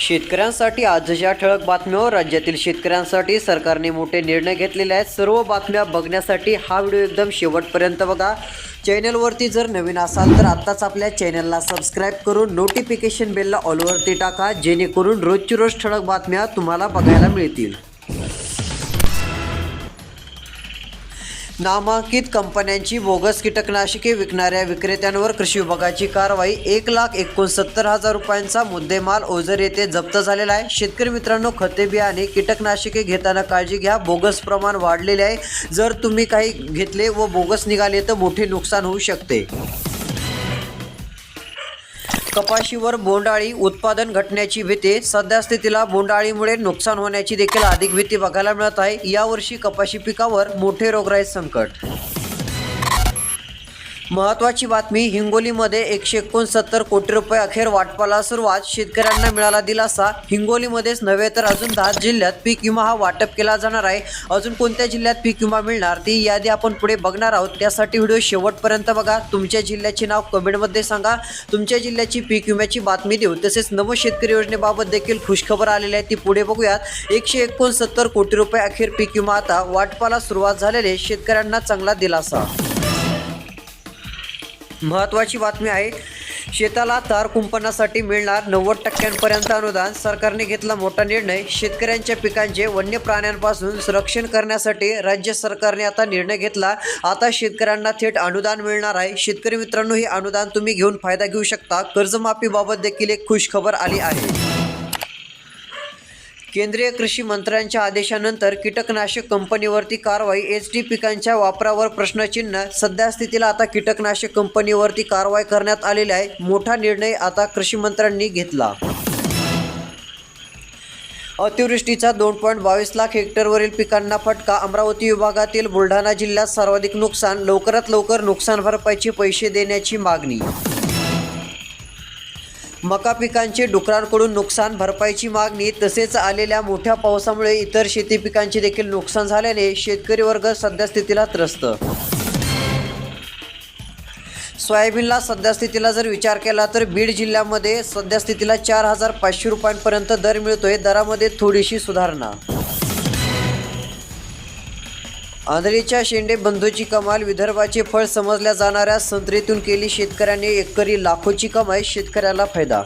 शेतकऱ्यांसाठी आजच्या ठळक बातम्यावर राज्यातील शेतकऱ्यांसाठी सरकारने मोठे निर्णय घेतलेले आहेत. सर्व बातम्या बघण्यासाठी हा व्हिडिओ एकदम शेवटपर्यंत बघा. चॅनलवरती जर नवीन असाल तर आत्ताच आपल्या चॅनलला सबस्क्राईब करून नोटिफिकेशन बेलला ऑलवरती टाका जेणेकरून रोजची रोज ठळक बातम्या तुम्हाला बघायला मिळतील. नामांकित कंपन्यांची बोगस कीटकनाशके विकणाऱ्या विक्रेत्यांवर कृषी विभागाची कारवाई एक लाख एकोणसत्तर हजार रुपयांचा मुद्देमाल ओझर येथे जप्त झालेला आहे. शेतकरी मित्रांनो खते बियाणे कीटकनाशके घेताना काळजी घ्या. बोगस प्रमाण वाढलेले आहे. जर तुम्ही काही घेतले व बोगस निघाले तर मोठे नुकसान होऊ शकते. कपाशीवर बोंडाळी उत्पादन घटण्याची भीती सध्या स्थितीला बोंडाळीमुळे नुकसान होण्याची देखील अधिक भीती बघायला मिळत आहे. यावर्षी कपाशी पिकावर मोठे रोगराई संकट महत्वाची बातमी हिंगोलीमध्ये एकशे एकोणसत्तर कोटी रुपये अखेर वाटपाला सुरुवात. शेतकऱ्यांना मिळाला दिलासा. हिंगोलीमध्येच नव्हे तर अजून दहा जिल्ह्यात पीक विमा हा वाटप केला जाणार आहे. अजून कोणत्या जिल्ह्यात पीक विमा मिळणार? ती यादी आपण पुढे बघणार आहोत. त्यासाठी व्हिडिओ शेवटपर्यंत बघा. तुमच्या जिल्ह्याचे नाव कमेंटमध्ये सांगा. तुमच्या जिल्ह्याची पीक विम्याची बातमी देऊ तसेच नमो शेतकरी योजनेबाबत देखील खुशखबर आलेली आहे ती पुढे बघूयात. एकशे एकोणसत्तर कोटी रुपये अखेर पीक विमा आता वाटपाला सुरुवात झालेले शेतकऱ्यांना चांगला दिलासा. महत्त्वाची बातमी आहे शेताला तार कुंपणासाठी मिळणार नव्वद टक्क्यांपर्यंत अनुदान. सरकारने घेतला मोठा निर्णय. शेतकऱ्यांच्या पिकांचे वन्य प्राण्यांपासून संरक्षण करण्यासाठी राज्य सरकारने आता निर्णय घेतला. आता शेतकऱ्यांना थेट अनुदान मिळणार आहे. शेतकरी मित्रांनो हे अनुदान तुम्ही घेऊन फायदा घेऊ शकता. कर्जमाफीबाबत देखील एक खुश खबर आली आहे. केंद्रीय कृषी मंत्र्यांच्या आदेशानंतर कीटकनाशक कंपनीवरती कारवाई एच डी पिकांच्या वापरावर प्रश्नचिन्ह सध्या स्थितीला आता कीटकनाशक कंपनीवरती कारवाई करण्यात आलेली आहे. मोठा निर्णय आता कृषी मंत्र्यांनी घेतला. अतिवृष्टीचा दोन पॉईंट बावीस लाख हेक्टरवरील पिकांना फटका अमरावती विभागातील बुलढाणा जिल्ह्यात सर्वाधिक नुकसान लवकरात लवकर नुकसान भरपाईचे पैसे देण्याची मागणी मका पिकांचे डुकरांकडून नुकसान भरपाईची मागणी तसेच आलेल्या मोठ्या पावसामुळे इतर शेती पिकांचे देखील नुकसान झाल्याने शेतकरी वर्ग सध्यास्थितीला त्रस्त. सोयाबीनला सध्यास्थितीला जर विचार केला तर बीड जिल्ह्यामध्ये सध्यास्थितीला चार हजार पाचशे रुपयांपर्यंत दर मिळतोय. दरामध्ये थोडीशी सुधारणा. आंधळीच्या शेंडे बंधूची कमाल विदर्भाचे फळ समजल्या जाणाऱ्या संत्रीतून केली शेतकऱ्यांनी एकरी लाखोची कमाई शेतकऱ्याला फायदा.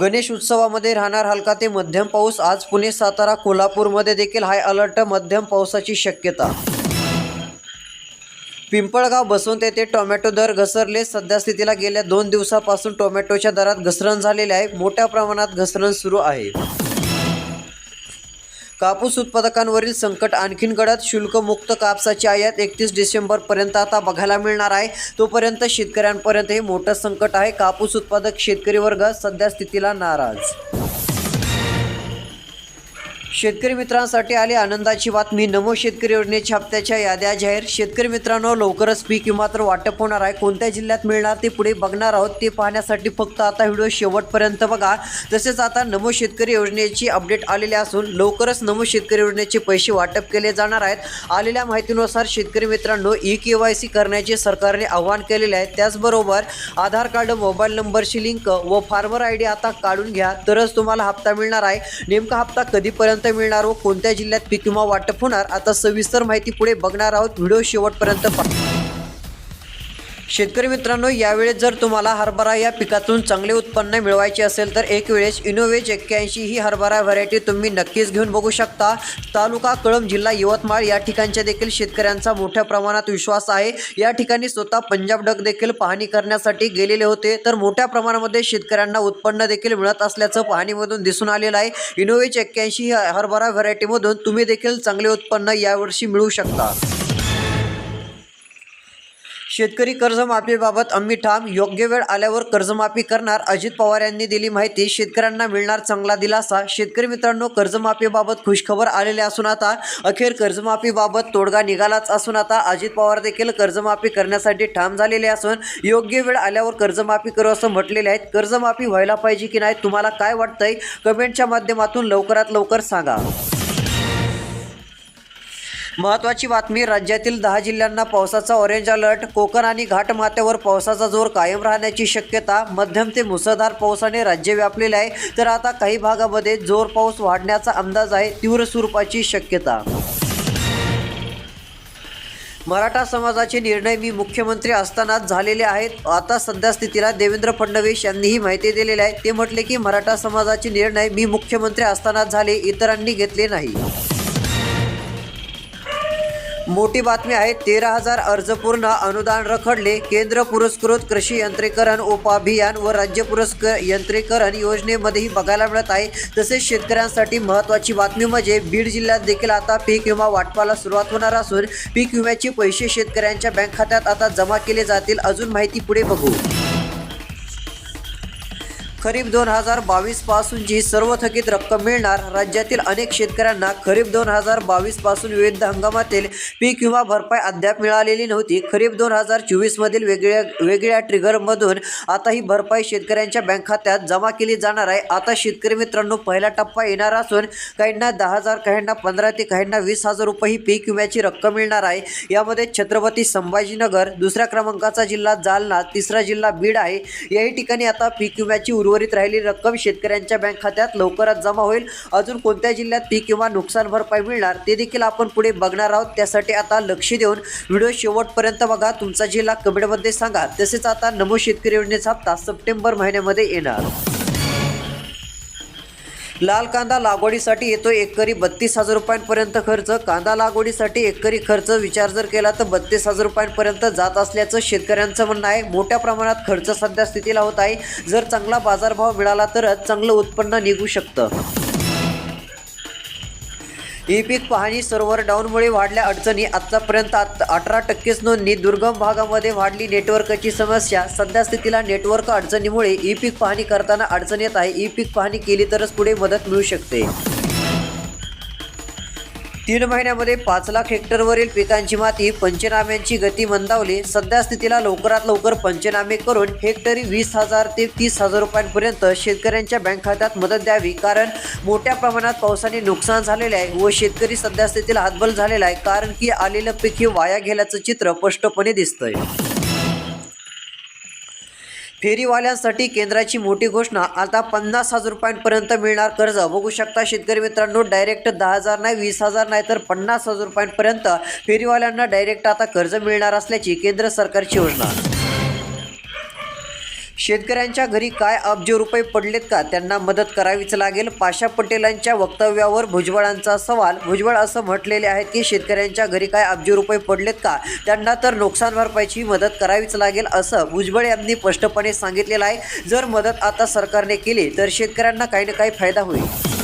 गणेश उत्सवामध्ये राहणार हलका ते मध्यम पाऊस. आज पुणे सातारा कोल्हापूरमध्ये देखील हाय अलर्ट मध्यम पावसाची शक्यता. पिंपळगाव बसवंत येथे टोमॅटो दर घसरले. सध्या स्थितीला गेल्या दोन दिवसापासून टोमॅटोच्या दरात घसरण झालेले आहे. मोठ्या प्रमाणात घसरण सुरू आहे. कापूस उत्पादकांवरील संकट आणखीन गडद शुल्कमुक्त कापसाची आयात एकतीस डिसेंबरपर्यंत आता बघायला मिळणार आहे. तोपर्यंत शेतकऱ्यांपर्यंत हे मोठं संकट आहे. कापूस उत्पादक शेतकरी वर्ग सध्या स्थितीला नाराज. शेतकरी मित्रांसाठी आली आनंदाची बातमी. नमो शेतकरी योजनेच्या हप्त्याच्या याद्या जाहीर. शेतकरी मित्रांनो लवकरच पीक विमा तर वाटप होणार आहे. कोणत्या जिल्ह्यात मिळणार ते पुढे बघणार आहोत ते पाहण्यासाठी फक्त आता व्हिडिओ शेवटपर्यंत बघा. तसेच आता नमो शेतकरी योजनेची अपडेट आलेली असून लवकरच नमो शेतकरी योजनेचे पैसे वाटप केले जाणार आहेत. आलेल्या माहितीनुसार शेतकरी मित्रांनो ई के वाय सी करण्याचे सरकारने आवाहन केलेले आहे. त्याचबरोबर आधार कार्ड मोबाईल नंबरची लिंक व फार्मर आय डी आता काढून घ्या. तरच तुम्हाला हप्ता मिळणार आहे. नेमका हप्ता कधीपर्यंत मिळणार व कोणत्या जिल्ह्यात पीक विमा वाटप होणार? आता सविस्तर माहिती पुढे बघणार आहोत. व्हिडिओ शेवटपर्यंत पहा. शेतकरी मित्रांनो यावेळेस जर तुम्हाला हरभरा या पिकातून चांगले उत्पन्न मिळवायचे असेल तर एक वेळेस इनोवेज एक्क्याऐंशी ही हरभरा व्हरायटी तुम्ही नक्कीच घेऊन बघू शकता. तालुका कळंब जिल्हा यवतमाळ या ठिकाणच्या देखील शेतकऱ्यांचा मोठ्या प्रमाणात विश्वास आहे. या ठिकाणी स्वतः पंजाब डग देखील पाहणी करण्यासाठी गेलेले होते. तर मोठ्या प्रमाणामध्ये शेतकऱ्यांना उत्पन्न देखील मिळत असल्याचं पाहणीमधून दिसून आलेलं आहे. इनोवेज एक्क्याऐंशी ही हरभरा व्हरायटीमधून तुम्ही देखील चांगले उत्पन्न यावर्षी मिळू शकता. शेतकरी कर्जमाफीबाबत आम्ही ठाम. योग्य वेळ आल्यावर कर्जमाफी करणार अजित पवार यांनी दिली माहिती. शेतकऱ्यांना मिळणार चांगला दिलासा. शेतकरी मित्रांनो कर्जमाफीबाबत खुशखबर आलेले असून आता अखेर कर्जमाफीबाबत तोडगा निघालाच असून आता अजित पवार देखील कर्जमाफी करण्यासाठी ठाम झालेले असून योग्य वेळ आल्यावर कर्जमाफी करू असं म्हटलेले आहेत. कर्जमाफी व्हायला पाहिजे की नाही तुम्हाला काय वाटतंय? कमेंटच्या माध्यमातून लवकरात लवकर सांगा. महत्त्वाची बातमी राज्यातील दहा जिल्ह्यांना पावसाचा ऑरेंज अलर्ट कोकण आणि घाटमाथ्यावर पावसाचा जोर कायम राहण्याची शक्यता मध्यम ते मुसळधार पावसाने राज्य व्यापलेले आहे. तर आता काही भागामध्ये जोर पाऊस वाढण्याचा अंदाज आहे तीव्र स्वरूपाची शक्यता. मराठा समाजाचे निर्णय मी मुख्यमंत्री असतानाच झालेले आहेत. आता सध्या स्थितीला देवेंद्र फडणवीस यांनी ही माहिती दिलेली आहे. ते म्हटले की मराठा समाजाचे निर्णय मी मुख्यमंत्री असतानाच झाले इतरांनी घेतले नाही. मोठी बातमी आहे तेरा हजार अर्ज पूर्ण अनुदान रखडले. केंद्र पुरस्कृत कृषी यंत्रीकरण उपाभियान व राज्य पुरस्कृत यंत्रीकरण योजनेमध्येही बघायला मिळत आहे. तसेच शेतकऱ्यांसाठी महत्त्वाची बातमी म्हणजे बीड जिल्ह्यात देखील आता पीक विमा वाटपाला सुरुवात होणार असून पीक विम्याचे पैसे शेतकऱ्यांच्या बँक खात्यात आता जमा केले जातील. अजून माहिती पुढे बघू. खरीप दोन हजार बावीस पासूनची सर्व थकीत रक्कम मिळणार राज्यातील अनेक शेतकऱ्यांना खरीप दोन हजार बावीसपासून विविध हंगामातील पीक विमा भरपाई अद्याप मिळालेली नव्हती. खरीप दोन हजार चोवीसमधील वेगळ्या वेगळ्या ट्रिगरमधून आता ही भरपाई शेतकऱ्यांच्या बँक खात्यात जमा केली जाणार आहे. आता शेतकरी मित्रांनो पहिला टप्पा येणार असून काहींना दहा हजार काहींना पंधरा ते काहींना वीस हजार रुपये ही पीक विम्याची रक्कम मिळणार आहे. यामध्ये छत्रपती संभाजीनगर दुसऱ्या क्रमांकाचा जिल्हा जालना तिसरा जिल्हा बीड आहे. याही ठिकाणी आता पीक विम्याची उर्वरित राहिलेली रक्कम शेतकऱ्यांच्या बँक खात्यात लवकरच जमा होईल. अजून कोणत्या जिल्ह्यात पीक किंवा नुकसान भरपाई मिळणार ते देखील आपण पुढे बघणार आहोत. त्यासाठी आता लक्ष देऊन व्हिडिओ शेवटपर्यंत बघा. तुमचा जिल्हा कमेंटमध्ये सांगा. तसेच आता नमो शेतकरी योजनेचा हप्ता सप्टेंबर महिन्यामध्ये येणार. लाल कांदा लागवडीसाठी येतो एकरी बत्तीस हजार रुपयांपर्यंत खर्च. कांदा लागवडीसाठी एकरी खर्च विचार जर केला तर बत्तीस हजार रुपयांपर्यंत जात असल्याचं शेतकऱ्यांचं म्हणणं आहे. मोठ्या प्रमाणात खर्च सध्या स्थितीला होत आहे. जर चांगला बाजारभाव मिळाला तरच चांगलं उत्पन्न निघू शकतं. ई पीक पाहणी सर्व्हर डाऊनमुळे वाढल्या अडचणी. आतापर्यंत आत अठरा टक्केच नोंदणी दुर्गम भागामध्ये वाढली. नेटवर्कची समस्या. सध्या स्थितीला नेटवर्क अडचणीमुळे ई पीक पाहणी करताना अडचण येत आहे. ई पीक पाहणी केली तरच पुढे मदत मिळू शकते. तीन महिन्यामध्ये पाच लाख हेक्टरवरील पिकांची माती पंचनाम्यांची गती मंदावली. सध्या स्थितीला लवकरात लवकर पंचनामे करून हेक्टरी वीस हजार ते तीस हजार रुपयांपर्यंत शेतकऱ्यांच्या बँक खात्यात मदत द्यावी. कारण मोठ्या प्रमाणात पावसाने नुकसान झालेले आहे व शेतकरी सध्या स्थितीला हातबल झालेला आहे. कारण की आलेलं पीक हे वाया गेल्याचं चित्र स्पष्टपणे दिसतंय. फेरीवाल्यांसाठी केंद्राची मोठी घोषणा. आता पन्नास हजार रुपयांपर्यंत मिळणार कर्ज. बघू शकता शेतकरी मित्रांनो डायरेक्ट दहा हजार नाही वीस हजार नाही तर पन्नास हजार रुपयांपर्यंत फेरीवाल्यांना डायरेक्ट आता कर्ज मिळणार असल्याची केंद्र सरकारची योजना. शेतकऱ्यांच्या घरी काय अब्ज रुपये पडलेत का? त्यांना मदत करावीच लागेल. पाशा पटेलांच्या वक्तव्यावर भुजबळांचा सवाल. भुजबळ असं म्हटलेले आहेत की शेतकऱ्यांच्या घरी काय अब्ज रुपये पडलेत का? त्यांना तर नुकसान भरपाईची मदत करावीच लागेल असं भुजबळ यांनी स्पष्टपणे सांगितलेलं आहे. जर मदत आता सरकारने केली तर शेतकऱ्यांना काही ना काही फायदा होईल.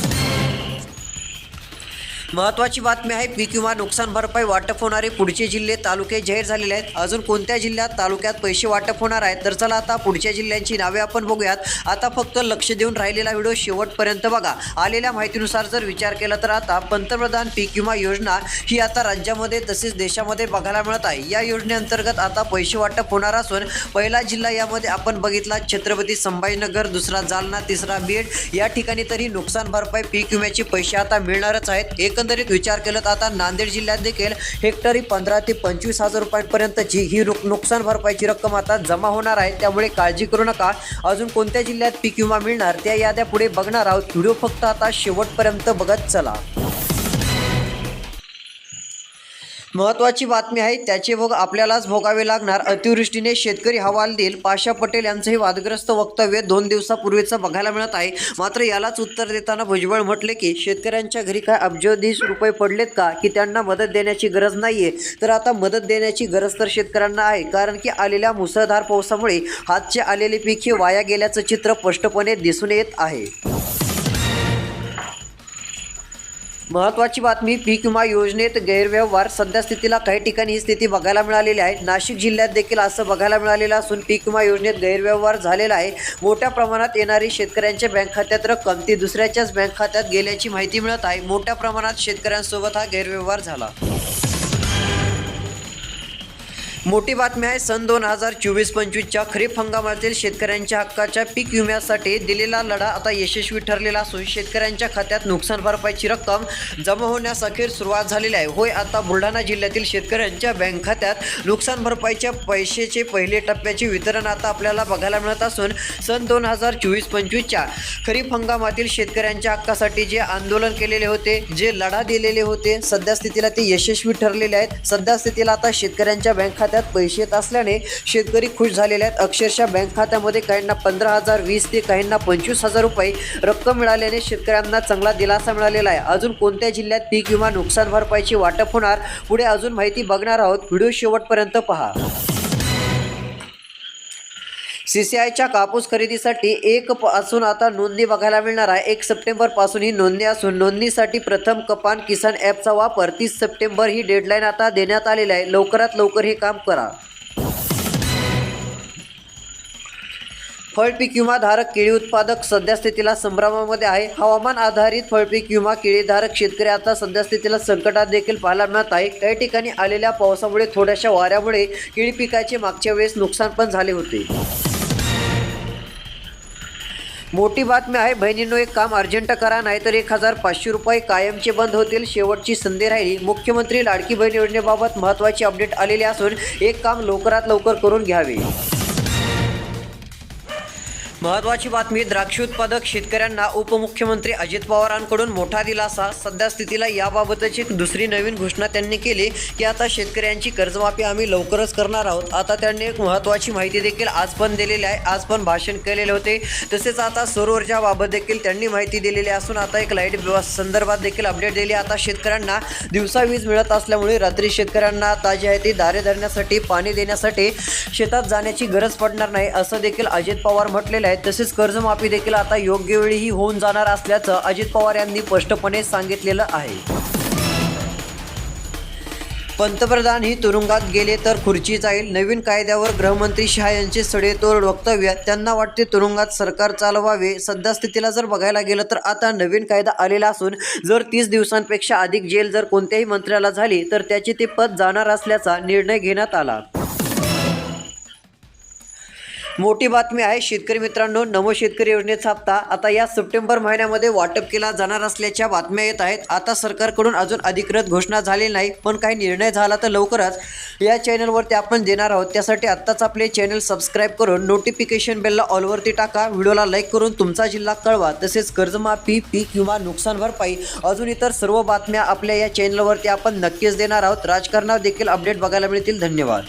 महत्त्वाची बातमी आहे पीक विमा नुकसान भरपाई वाटप होणारे पुढचे जिल्हे तालुके जाहीर झालेले आहेत. अजून कोणत्या जिल्ह्यात तालुक्यात पैसे वाटप होणार आहेत? तर चला आता पुढच्या जिल्ह्यांची नावे आपण बघूयात. आता फक्त लक्ष देऊन राहिलेला व्हिडिओ शेवटपर्यंत बघा. आलेल्या माहितीनुसार जर विचार केला तर आता पंतप्रधान पीक विमा योजना ही आता राज्यामध्ये तसेच देशामध्ये बघायला मिळत आहे. या योजनेअंतर्गत आता पैसे वाटप होणार असून पहिला जिल्हा यामध्ये आपण बघितला छत्रपती संभाजीनगर दुसरा जालना तिसरा बीड. या ठिकाणी तरी नुकसान भरपाई पीक विम्याचे पैसे आता मिळणारच आहेत. एकंदरीत विचार केला तर आता नांदेड जिल्ह्यात देखील हेक्टरी पंधरा ते पंचवीस हजार रुपयांपर्यंतची ही नुकसान भरपाईची रक्कम आता जमा होणार आहे. त्यामुळे काळजी करू नका. अजून कोणत्या जिल्ह्यात पीक विमा मिळणार त्या याद्या पुढे बघणार आहोत. व्हिडिओ फक्त आता शेवटपर्यंत बघत चला. महत्त्वाची बातमी आहे त्याचे भोग आपल्यालाच भोगावे लागणार. अतिवृष्टीने शेतकरी हवाल देईल. पाशा पटेल यांचंही वादग्रस्त वक्तव्य दोन दिवसापूर्वीचं बघायला मिळत आहे. मात्र यालाच उत्तर देताना भुजबळ म्हटले की शेतकऱ्यांच्या घरी काय अब्जोदीस रुपये पडलेत का? की त्यांना मदत देण्याची गरज नाहीये? तर आता मदत देण्याची गरज तर शेतकऱ्यांना आहे. कारण की आलेल्या मुसळधार पावसामुळे हातचे आलेले पीक हे वाया गेल्याचं चित्र स्पष्टपणे दिसून येत आहे. महत्त्वाची बातमी पीक विमा योजनेत गैरव्यवहार. सध्या स्थितीला काही ठिकाणी ही स्थिती बघायला मिळालेली आहे. नाशिक जिल्ह्यात देखील असं बघायला मिळालेलं असून पीक विमा योजनेत गैरव्यवहार झालेला आहे. मोठ्या प्रमाणात येणारी शेतकऱ्यांच्या बँक खात्यात रक्कम ती दुसऱ्याच्याच बँक खात्यात गेल्याची माहिती मिळत आहे. मोठ्या प्रमाणात शेतकऱ्यांसोबत हा गैरव्यवहार झाला. मोठी बातमी आहे सन दोन हजार चोवीस पंचवीसच्या खरीप हंगामातील शेतकऱ्यांच्या हक्काच्या पीक विम्यासाठी दिलेला लढा आता यशस्वी ठरलेला असून शेतकऱ्यांच्या खात्यात नुकसान भरपाईची रक्कम जमा होण्यास अखेर सुरुवात झालेली आहे. होय आता बुलढाणा जिल्ह्यातील शेतकऱ्यांच्या बँक खात्यात नुकसान भरपाईच्या पैशाचे पहिले टप्प्याचे वितरण आता आपल्याला बघायला मिळत असून सन दोन हजार चोवीस पंचवीसच्या खरीप हंगामातील शेतकऱ्यांच्या हक्कासाठी जे आंदोलन केलेले होते जे लढा दिलेले होते सध्या स्थितीला ते यशस्वी ठरलेले आहेत. सध्या स्थितीला आता शेतकऱ्यांच्या बँक खात्यात पैसे येत असल्याने शेतकरी खुश झालेले आहेत. अक्षरशः बँक खात्यामध्ये काहींना पंधरा हजार वीस ते काहींना पंचवीस हजार रुपये रक्कम मिळाल्याने शेतकऱ्यांना चांगला दिलासा मिळालेला आहे. अजून कोणत्या जिल्ह्यात पीक विमा नुकसान भरपाईची वाटप होणार? पुढे अजून माहिती बघणार आहोत. व्हिडिओ शेवटपर्यंत पहा. सी सी आयच्या कापूस खरेदीसाठी एक पासून आता नोंदणी बघायला मिळणार आहे. एक सप्टेंबरपासून ही नोंदणी असून नोंदणीसाठी प्रथम कपान किसान ॲपचा वापर. तीस सप्टेंबर ही डेडलाईन आता देण्यात आलेली आहे. लवकरात लवकर हे काम करा. फळपीक विमा धारक केळी उत्पादक सध्यास्थितीला संभ्रमामध्ये आहे. हवामान आधारित फळपीक विमा केळीधारक शेतकरी आता सध्यास्थितीला संकटात देखील पाहायला मिळत आहे. काही ठिकाणी आलेल्या पावसामुळे थोड्याशा वाऱ्यामुळे केळी पिकाचे मागच्या वेळेस नुकसान पण झाले होते. मोठी बातमी आहे बहिणींनो एक काम अर्जंट करा नाहीतर एक हजार पाचशे रुपये कायमचे बंद होतील. शेवटची संधी राहिली. मुख्यमंत्री लाडकी बहीण योजनेबाबत महत्त्वाची अपडेट आलेली असून एक काम लवकरात लवकर करून घ्यावे. महत्वाची बातमी द्राक्ष उत्पादक शेतकऱ्यांना उपमुख्यमंत्री अजित पवारांकडून मोठा दिलासा. सध्या स्थितीला याबाबतची दुसरी नवीन घोषणा त्यांनी केली की आता शेतकऱ्यांची कर्जमाफी आम्ही लवकरच करणार आहोत. आता त्यांनी एक महत्त्वाची माहिती देखील आज पण दिलेली आहे. आज पण भाषण केलेले होते. तसेच आता सौर ऊर्जाबाबत देखील त्यांनी माहिती दिलेली असून आता एक लाइट संदर्भात देखील अपडेट दिली. आता शेतकऱ्यांना दिवसा वीज मिळत असल्यामुळे रात्री शेतकऱ्यांना ताजी आहे ती दारे धरण्यासाठी पाणी देण्यासाठी शेतात जाण्याची गरज पडणार नाही असं देखील अजित पवार म्हटलेलं आहे. तसेच कर्जमाफी देखील आता योग्य वेळीही होऊन जाणार असल्याचं अजित पवार यांनी स्पष्टपणे सांगितलेलं आहे. पंतप्रधान ही तुरुंगात गेले तर खुर्ची जाईल. नवीन कायद्यावर गृहमंत्री शहा यांचे सडेतोड वक्तव्य. त्यांना वाटते तुरुंगात सरकार चालवावे. सध्या स्थितीला जर बघायला गेलं तर आता नवीन कायदा आलेला असून जर तीस दिवसांपेक्षा अधिक जेल जर कोणत्याही मंत्र्याला झाली तर त्याचे ते पद जाणार असल्याचा निर्णय घेण्यात आला. मोठी बातमी आहे शेतकरी मित्रांनो नमो शेतकरी योजनेचा हप्ता आता या सप्टेंबर महिन्यामध्ये वाटप केला जाणार असल्याच्या बातम्या येत आहेत. आता सरकारकडून अजून अधिकृत घोषणा झाली नाही पण काही निर्णय झाला तर लवकरच या चॅनलवरती आपण देणार आहोत. त्यासाठी आत्ताच आपले चॅनल सबस्क्राईब करून नोटिफिकेशन बेलला ऑलवरती टाका. व्हिडिओला लाईक करून तुमचा जिल्हा कळवा. तसेच कर्जमाफी पीक विमा नुकसान भरपाई अजून इतर सर्व बातम्या आपल्या या चॅनलवरती आपण नक्कीच देणार आहोत. राजकारणावर देखील अपडेट बघायला मिळतील. धन्यवाद.